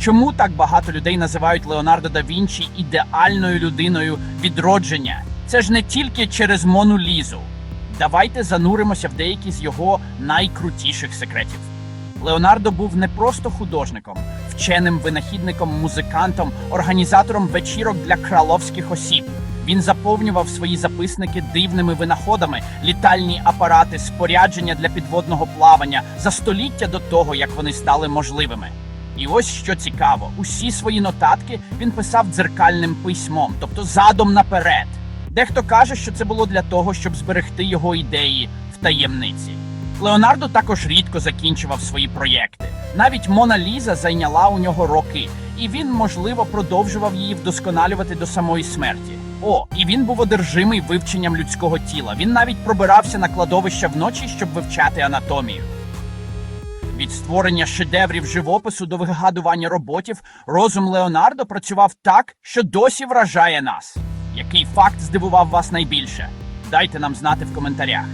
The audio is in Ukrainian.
Чому так багато людей називають Леонардо да Вінчі ідеальною людиною відродження? Це ж не тільки через Мону Лізу. Давайте зануримося в деякі з його найкрутіших секретів. Леонардо був не просто художником, вченим винахідником, музикантом, організатором вечірок для краловських осіб. Він заповнював свої записники дивними винаходами, літальні апарати, спорядження для підводного плавання за століття до того, як вони стали можливими. І ось що цікаво: усі свої нотатки він писав дзеркальним письмом, тобто задом наперед. Дехто каже, що це було для того, щоб зберегти його ідеї в таємниці. Леонардо також рідко закінчував свої проєкти. Навіть Мона Ліза зайняла у нього роки, і він, можливо, продовжував її вдосконалювати до самої смерті. О, і він був одержимий вивченням людського тіла. Він навіть пробирався на кладовища вночі, щоб вивчати анатомію. Від створення шедеврів живопису до вигадування роботів розум Леонардо працював так, що досі вражає нас. Який факт здивував вас найбільше? Дайте нам знати в коментарях.